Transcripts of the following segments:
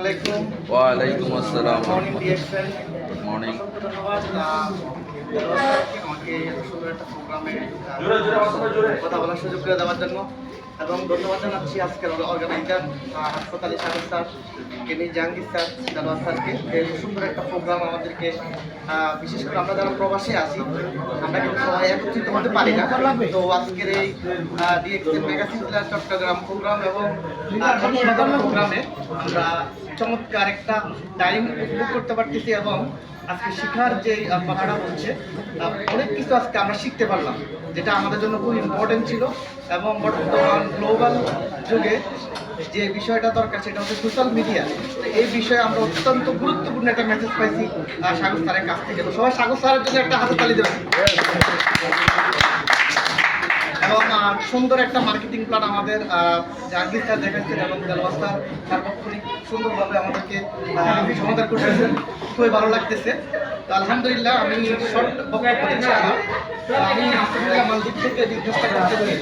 আলাইকুম ওয়ালাইকুম আসসালাম। গুড মর্নিং আমাকে একটা প্রোগ্রামে কথা বলার সুযোগ করে দেওয়ার জন্য। এবং ধন্যবাদ জানাচ্ছি আজকের অর্গানাইজার হাসপাতালি সাহেব স্যার কেনি জাহাঙ্গীর স্যার জানোয়ার স্যারকে। সুন্দর একটা প্রোগ্রাম আমাদেরকে বিশেষ করে আমরা যারা প্রবাসী আছি আমরা কিন্তু সবাই একত্রিত হতে পারি না। তো আজকের এই ডিএক্সএল মেগাসিন চট্টগ্রাম প্রোগ্রাম এবং প্রোগ্রামে আমরা চমৎকার একটা টাইম উপভোগ করতে পারতেছি এবং আজকে শেখার যে কথাটা আহ, অনেক কিছু আজকে আমরা শিখতে পারলাম যেটা আমাদের জন্য খুব ইম্পর্টেন্ট ছিল। এবং বর্তমান গ্লোবাল যুগে যে বিষয়টা দরকার সেটা হচ্ছে সোশ্যাল মিডিয়া এই বিষয়ে আমরা অত্যন্ত গুরুত্বপূর্ণ একটা মেসেজ পাইছি সাগর স্যারের কাছ থেকে। তো সবাই সাগর স্যারের জন্য একটা হাতে তালি দেবেন। এবং সুন্দর একটা মার্কেটিং প্ল্যান আমাদের জাহাঙ্গীর স্যার দেখাচ্ছেন এবং দেলওয়ার স্যার সার্বক্ষণিক সুন্দরভাবে আমাদেরকে সমাধান করতেছেন খুবই ভালো লাগতেছে। তো আলহামদুলিল্লাহ আমি শর্ট বক্তব্য দিচ্ছি আমি আলহামদুলিল্লাহ মালদ্বীপ থেকে বিজনেসটা করতে পারি।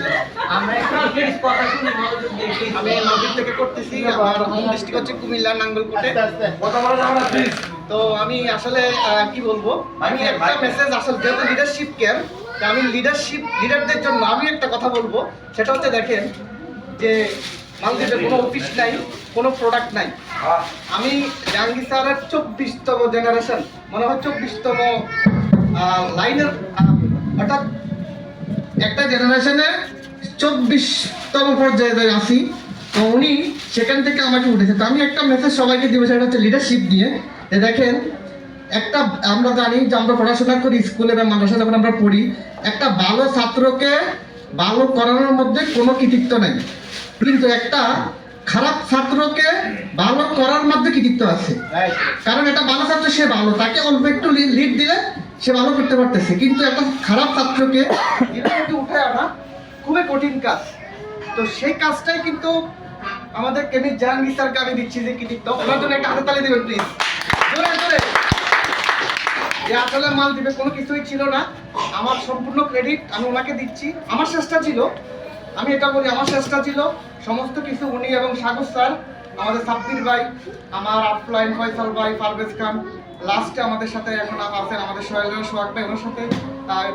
আমি মালদ্বীপ থেকে করতেছি আমার হোম ডিস্ট্রিক্ট হচ্ছে কুমিল্লা নাঙ্গলকোটে। তো আমি আসলে কি বলব? আমি একটা মেসেজ আসলে যেহেতু লিডারশিপ ক্যাম্প আমি লিডারশিপ লিডারদের জন্য আমি একটা কথা বলব। সেটা হচ্ছে দেখেন যে মালদ্বীপে কোনো অফিস নাই, কোনো প্রোডাক্ট নাই। আমি জাহাঙ্গীর স্যারের চব্বিশতম জেনারেশন মনে হয় চব্বিশতম লাইনের অর্থাৎ একটা জেনারেশনে চব্বিশতম পর্যায়ে আছি তো উনি সেখান থেকে আমাকে উঠেছে। তো আমি একটা মেসেজ সবাইকে দিব, সেটা হচ্ছে লিডারশিপ নিয়ে যে দেখেন, একটা, আমরা জানি যে আমরা পড়াশোনা করি স্কুলে বা মাদ্রাসা যখন আমরা পড়ি, একটা ভালো ছাত্রকে ভালো করানোর মধ্যে কোনো কৃতিত্ব নেই। কিন্তু একটা খারাপ ছাত্রকে ভালো করার মধ্যে কৃতিত্ব আছে। কারণ এটা ভালো ছাত্র সে ভালো। তাকে অল্প একটু লিড দিলে সে ভালো করতে পারতেছে। কিন্তু একটা খারাপ ছাত্রকে উঠে আনা খুবই কঠিন কাজ। তো সেই কাজটাই কিন্তু আমাদের কেমি জাহাঙ্গীর স্যারকে আমি দিচ্ছি যে কৃতিত্ব। ওনার জন্য একটা হাতে তালি দেবেন প্লিজ জোরে জোরে। যে আসলে মাল দিবে কোনো কিছুই ছিল না। আমার সম্পূর্ণ ক্রেডিট আমি ওনাকে দিচ্ছি। আমার চেষ্টা ছিল আমি এটা বলি, আমার চেষ্টা ছিল সমস্ত কিছু উনি এবং সাগর স্যার, আমাদের সাব্বির ভাই, আমার আফলাইন ফয়সাল ভাই, পারভেজ খান লাস্টে আমাদের সাথে এখন আছেন আমাদের সোহেল সোহাগ ভাই, ওনার সাথে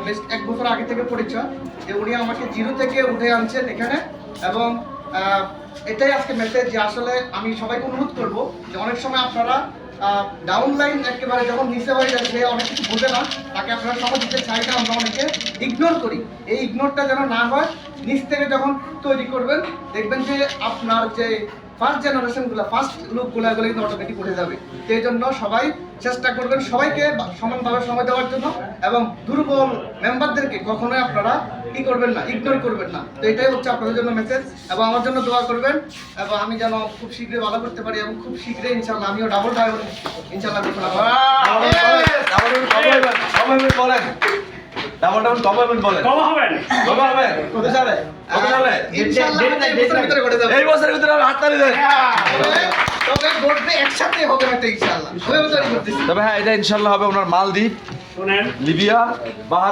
বেশ এক বছর আগে থেকে পরিচয় যে উনি আমাকে জিরো থেকে উঠে আনছেন এখানে এবং এটাই আজকে মেসেজ যে আসলে আমি সবাইকে অনুরোধ করব যে অনেক সময় আপনারা ডাউন লাইন একেবারে যখন নিচে হয়ে সে অনেক কিছু বোঝে না, তাকে আপনারা সময় দিতে চাই না, আমরা অনেকে ইগনোর করি। এই ইগনোরটা যেন না হয় নিচ থেকে যখন তৈরি করবেন দেখবেন যে আপনার যে ফার্স্ট জেনারেশনগুলো ফার্স্ট লুকগুলো এগুলো কিন্তু অটোমেটিক উঠে যাবে সেই জন্য সবাই চেষ্টা করবেন সবাইকে সমানভাবে সময় দেওয়ার জন্য এবং দুর্বল মেম্বারদেরকে কখনোই আপনারা কি করবেন না ইগনোর করবেন না তো এটাই হচ্ছে আপনাদের জন্য মেসেজ এবং আমার জন্য দোয়া করবেন এবং আমি যেন খুব শীঘ্রই ভালো করতে পারি এবং খুব শীঘ্রই ইনশাল্লাহ আমিও ডাবল ডায়মন্ড ইনশাল্লাহ ডাবল কবে হবেন বলেন কবে হবেন কবে হবে। কত সালে? কত সালে? ইনশাল্লাহ এই বছরের ভিতরে দেন। তবে- একসাথে হবে না করতেছি। তবে হ্যাঁ এটা ইনশাল্লাহ হবে ওনার মালদ্বীপ শুনেন। লিবিয়া বাহার